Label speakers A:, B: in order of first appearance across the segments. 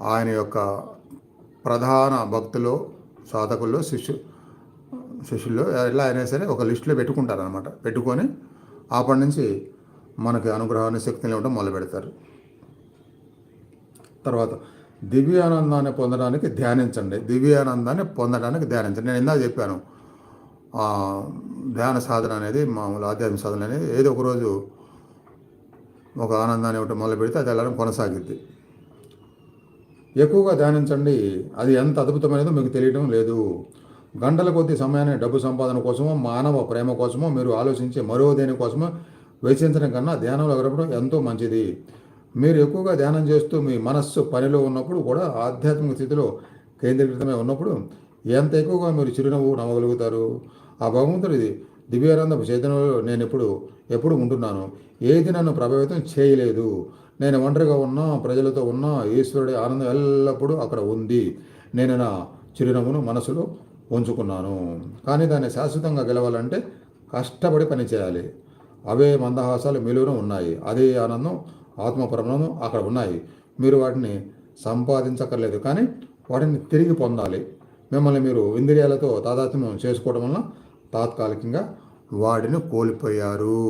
A: ఆయన యొక్క ప్రధాన భక్తులు సాధకుల్లో శిష్యు శిష్యుల్లో ఎలా అయినా సరే ఒక లిస్టులో పెట్టుకుంటారనమాట పెట్టుకొని అప్పటి నుంచి మనకి అనుగ్రహాన్ని శక్తిని ఇవ్వడం మొదలు పెడతారు. తర్వాత దివ్యానందాన్ని పొందడానికి ధ్యానించండి. దివ్యానందాన్ని పొందడానికి ధ్యానించండి. నేను ఇందాక చెప్పాను ధ్యాన సాధన అనేది మామూలు ఆధ్యాత్మిక సాధన అనేది ఏదో ఒక రోజు ఒక ఆనందాన్ని ఒకటి మొదలు పెడితే అది వెళ్ళడం కొనసాగిద్ది. ఎక్కువగా ధ్యానించండి. అది ఎంత అద్భుతమైనదో మీకు తెలియడం లేదు. గంటల కొద్ది సమయాన్ని డబ్బు సంపాదన కోసమో మానవ ప్రేమ కోసమో మీరు ఆలోచించే మరో దేని కోసమో వెచ్చించడం కన్నా ధ్యానంలో గడపడం ఎంతో మంచిది. మీరు ఎక్కువగా ధ్యానం చేస్తూ మీ మనస్సు పనిలో ఉన్నప్పుడు కూడా ఆధ్యాత్మిక స్థితిలో కేంద్రీకృతమై ఉన్నప్పుడు ఎంత ఎక్కువగా మీరు చిరునవ్వు నవ్వగలుగుతారు? ఆ భగవంతుడిది దివ్యానంద చేతనలో నేను ఎప్పుడు ఎప్పుడు ఉంటున్నాను? ఏది నన్ను ప్రభావితం చేయలేదు. నేను ఒంటరిగా ఉన్నా ప్రజలతో ఉన్నా ఈశ్వరుడి ఆనందం ఎల్లప్పుడూ అక్కడ ఉంది. నేను నా చిరునవ్వును మనసులో ఉంచుకున్నాను. కానీ దాన్ని శాశ్వతంగా గెలవాలంటే కష్టపడి పనిచేయాలి. అవే మందహాసాలు మీలోనూ ఉన్నాయి. అదే ఆనందం ఆత్మపరమను అక్కడ ఉన్నాయి. మీరు వాటిని సంపాదించక్కర్లేదు. కానీ వాటిని తిరిగి పొందాలి. మిమ్మల్ని మీరు ఇంద్రియాలతో తాదాత్మ్యం చేసుకోవడం వలన తాత్కాలికంగా వాటిని కోల్పోయారు.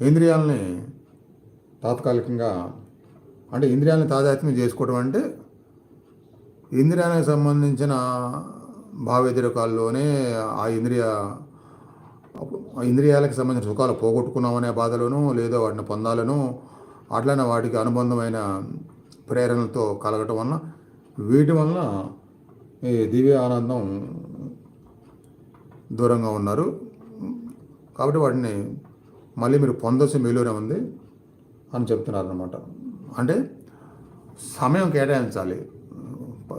A: ఇంద్రియాలని తాత్కాలికంగా అంటే ఇంద్రియాలను తాదాత్మ్యం చేసుకోవడం అంటే ఇంద్రియానికి సంబంధించిన భావేద్రకాల్లోనే ఆ ఇంద్రియ ఆ ఇంద్రియాలకు సంబంధించిన సుఖాలు పోగొట్టుకున్నామనే బాధలోనూ లేదా వాటిని పొందాలను అట్లనే వాటికి అనుబంధమైన ప్రేరణలతో కలగటం వలన వీటి వలన ఈ దివ్య ఆనందం దూరంగా ఉన్నారు. కాబట్టి వాటిని మళ్ళీ మీరు పొందొచ్చు మేలునే ఉంది అని చెప్తున్నారు అనమాట అంటే సమయం కేటాయించాలి.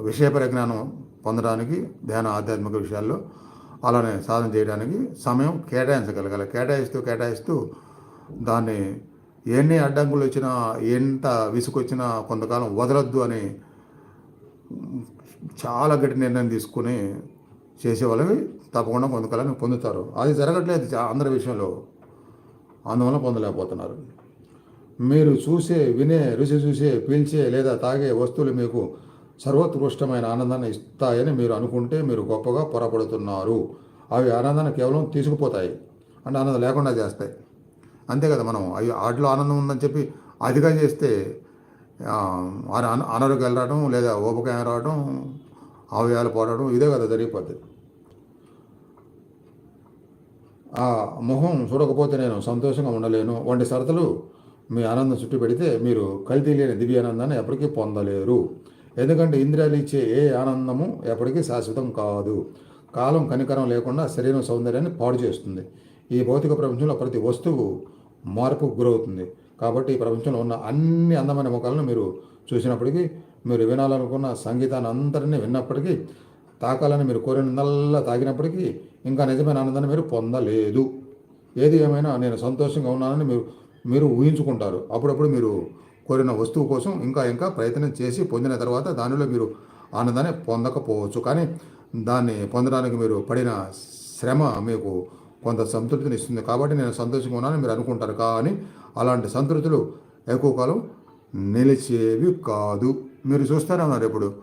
A: విషయ పరిజ్ఞానం పొందడానికి ధ్యాన ఆధ్యాత్మిక విషయాల్లో అలానే సాధన చేయడానికి సమయం కేటాయించగలగాలి. కేటాయిస్తూ కేటాయిస్తూ దాన్ని ఎన్ని అడ్డంకులు వచ్చినా ఎంత విసుకొచ్చినా కొంతకాలం వదలొద్దు అని చాలా గట్టి నిర్ణయం తీసుకుని చేసే వాళ్ళవి తప్పకుండా కొంతకాలాన్ని పొందుతారు. అది జరగట్లేదు అందరి విషయంలో. అందువల్ల పొందలేకపోతున్నారు. మీరు చూసే వినే రుచి చూసే పీల్చే లేదా తాగే వస్తువులు మీకు సర్వోత్కృష్టమైన ఆనందాన్ని ఇస్తాయని మీరు అనుకుంటే మీరు గొప్పగా పొరపడుతున్నారు. అవి ఆనందాన్ని కేవలం తీసుకుపోతాయి. అంటే ఆనందం లేకుండా చేస్తాయి. అంతే కదా మనం. అవి వాటిలో ఆనందం ఉందని చెప్పి అధిగా చేస్తే అన- అనారోగ్యాలు రావడం లేదా ఊపకాయం రావడం అవయాలు పోవడం ఇదే కదా జరిగిపోద్ది ఆ మొహం చూడకపోతే నేను సంతోషంగా ఉండలేను. వంటి షరతులు మీ ఆనందం చుట్టూ పెడితే మీరు కల్తీ లేని దివ్య ఆనందాన్ని ఎప్పటికీ పొందలేరు. ఎందుకంటే ఇంద్రియాలు ఇచ్చే ఏ ఆనందము ఎప్పటికీ శాశ్వతం కాదు. కాలం కనికరం లేకుండా శరీరం సౌందర్యాన్ని పాడు చేస్తుంది. ఈ భౌతిక ప్రపంచంలో ప్రతి వస్తువు మార్పుకు గురవుతుంది. కాబట్టి ఈ ప్రపంచంలో ఉన్న అన్ని అందమైన ముఖాలను మీరు చూసినప్పటికీ మీరు వినాలనుకున్న సంగీతాన్ని అందరినీ విన్నప్పటికీ తాకాలని మీరు కోరినందల్లా తాగినప్పటికీ ఇంకా నిజమైన ఆనందాన్ని మీరు పొందలేదు. ఏది ఏమైనా నేను సంతోషంగా ఉన్నానని మీరు మీరు ఊహించుకుంటారు. అప్పుడప్పుడు మీరు కోరిన వస్తువు కోసం ఇంకా ఇంకా ప్రయత్నం చేసి పొందిన తర్వాత దానిలో మీరు ఆనందాన్ని పొందకపోవచ్చు. కానీ దాన్ని పొందడానికి మీరు పడిన శ్రమ మీకు కొంత సంతృప్తిని ఇస్తుంది. కాబట్టి నేను సంతోషంగా ఉన్నానని మీరు అనుకుంటారు. కానీ అలాంటి సంతృప్తులు ఎక్కువ కాలం నిలిచేవి కాదు. మీరు చూస్తూనే ఉన్నారు ఇప్పుడు.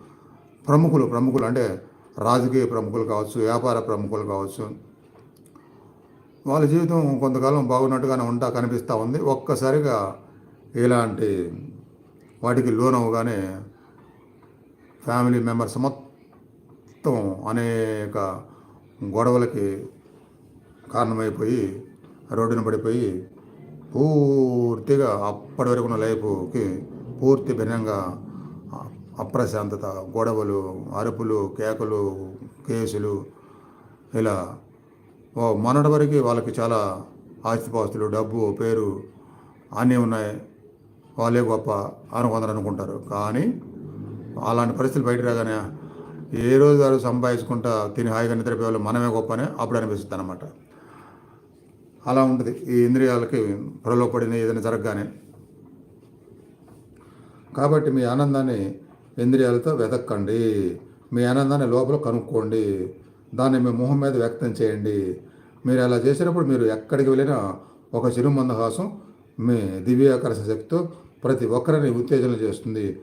A: ప్రముఖులు ప్రముఖులు అంటే రాజకీయ ప్రముఖులు కావచ్చు వ్యాపార ప్రముఖులు కావచ్చు. వాళ్ళ జీవితం కొంతకాలం బాగున్నట్టుగానే ఉంటా కనిపిస్తూ ఉంది. ఒక్కసారిగా ఇలాంటి వాటికి లోన్ ఫ్యామిలీ మెంబర్స్ మొత్తం అనేక గొడవలకి కారణమైపోయి రోడ్డున పడిపోయి పూర్తిగా అప్పటి వరకు ఉన్న లైఫ్కి పూర్తి భిన్నంగా అప్రశాంతత గొడవలు అరుపులు కేకలు కేసులు ఇలా ఓ మొన్నటి వరకు వాళ్ళకి చాలా ఆస్తిపాస్తులు డబ్బు పేరు అన్నీ ఉన్నాయి. వాళ్ళే గొప్ప అనుకుందరు అనుకుంటారు. కానీ అలాంటి పరిస్థితులు బయట రాగానే ఏ రోజు వారు సంపాదించుకుంటా తిని హాయిగా నిద్రపోయేవాళ్ళు మనమే గొప్ప అని అప్పుడు అనిపిస్తుంది అనమాట అలా ఉంటుంది. ఈ ఇంద్రియాలకి పొరలోపడిన ఏదైనా జరగగానే. కాబట్టి మీ ఆనందాన్ని ఇంద్రియాలతో వెతక్కండి. మీ ఆనందాన్ని లోపల కనుక్కోండి. దాన్ని మీ మొహం మీద వ్యక్తం చేయండి. మీరు అలా చేసినప్పుడు మీరు ఎక్కడికి వెళ్ళినా ఒక చిరుమందహాసం మీ దివ్యాకర్షణ శక్తితో ప్రతి ఒక్కరిని ఉత్తేజన చేస్తుంది.